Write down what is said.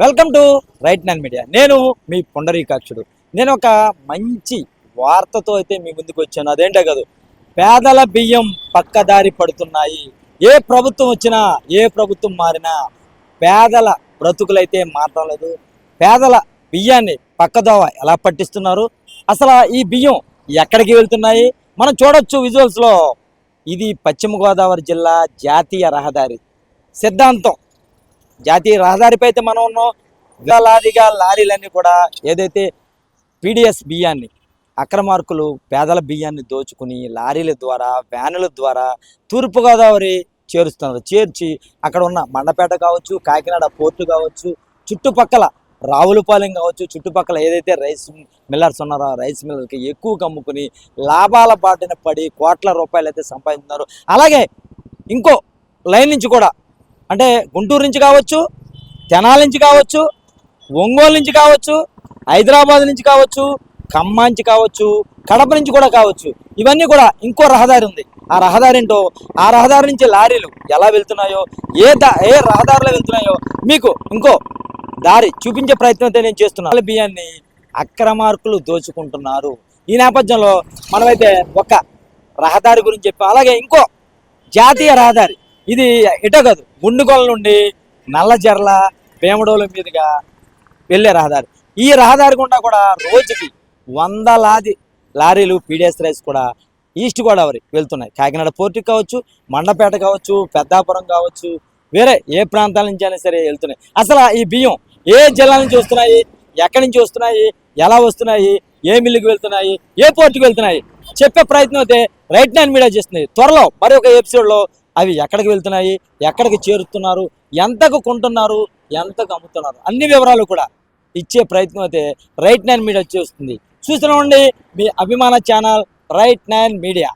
Welcome to right nine media నేను మీ పుండరీకాక్షుడు. నేను ఒక మంచి వార్తతో అయితే మీ ముందుకు వచ్చాను. అదేంటో కాదు పేదల బియ్యం పక్కదారి పడుతున్నాయి. ఏ ప్రభుత్వం వచ్చినా ఏ ప్రభుత్వం మారినా పేదల బ్రతుకులైతే మారడం లేదు. పేదల బియ్యాన్ని పక్కదోవ ఎలా పట్టిస్తున్నారు? అసలు ఈ బియ్యం ఎక్కడికి వెళ్తున్నాయి? మనం చూడొచ్చు విజువల్స్లో ఇది పశ్చిమ గోదావరి జిల్లా జాతీయ రహదారి. సిద్ధాంతం. జాతీయ రహదారిపై అయితే మనం ఉన్నాం. వేలాదిగా లారీలన్నీ కూడా ఏదైతే పీడిఎస్ బియ్యాన్ని అక్రమార్కులు పేదల బియ్యాన్ని దోచుకుని లారీల ద్వారా వ్యానుల ద్వారా తూర్పుగోదావరి చేరుస్తున్నారు. చేర్చి అక్కడ ఉన్న మండపేట కావచ్చు కాకినాడ పోర్టు కావచ్చు చుట్టుపక్కల రావులపాలెం కావచ్చు చుట్టుపక్కల ఏదైతే రైస్ మిల్లర్స్ ఉన్నారో రైస్ మిల్లర్కి ఎక్కువ కమ్ముకుని లాభాల బాటిన పడి కోట్ల రూపాయలు అయితే సంపాదిస్తున్నారు. అలాగే ఇంకో లైన్ నుంచి కూడా అంటే గుంటూరు నుంచి కావచ్చు తెనాల నుంచి కావచ్చు ఒంగోలు నుంచి కావచ్చు హైదరాబాద్ నుంచి కావచ్చు ఖమ్మం నుంచి కావచ్చు కడప నుంచి కూడా కావచ్చు. ఇవన్నీ కూడా ఇంకో రహదారి ఉంది. ఆ రహదారి ఏంటో? ఆ రహదారి నుంచి లారీలు ఎలా వెళ్తున్నాయో? ఏ ఏ రహదారిలో వెళ్తున్నాయో? మీకు ఇంకో దారి చూపించే ప్రయత్నం అయితే నేను చేస్తున్నాను బియ్యాన్ని అక్రమార్కులు దోచుకుంటున్నారు. ఈ నేపథ్యంలో మనమైతే ఒక రహదారి గురించి చెప్పాం అలాగే ఇంకో జాతీయ రహదారి. ఇది ఎటో కాదు గుండుగోల నుండి నల్లజర్ల భీమడోల మీదుగా వెళ్ళే రహదారి. ఈ రహదారి గుండా కూడా రోజుకి వందలాది లారీలు పీడిఎస్ రైస్ కూడా ఈస్ట్ గోదావరి వెళ్తున్నాయి. కాకినాడ పోర్టుకి కావచ్చు మండపేట కావచ్చు పెద్దాపురం కావచ్చు వేరే ఏ ప్రాంతాల నుంచి అయినా సరే వెళ్తున్నాయి. అసలు ఈ బియ్యం ఏ జిల్లా నుంచి వస్తున్నాయి ఎక్కడి నుంచి వస్తున్నాయి ఎలా వస్తున్నాయి ఏ మిల్లుకి వెళ్తున్నాయి ఏ పోర్టుకి వెళ్తున్నాయి చెప్పే ప్రయత్నం అయితే రైట్ నైన్ మీడియా చేస్తుంది. త్వరలో మరి ఒక ఎపిసోడ్లో అవి ఎక్కడికి వెళ్తున్నాయి? ఎక్కడికి చేరుతున్నారు? ఎంతకు కొంటున్నారు? ఎంతకు అమ్ముతున్నారు? అన్ని వివరాలు కూడా ఇచ్చే ప్రయత్నం అయితే రైట్ నైన్ మీడియా చేస్తుంది చూస్తూనే ఉండి మీ అభిమాన ఛానల్ రైట్ నైన్ మీడియా.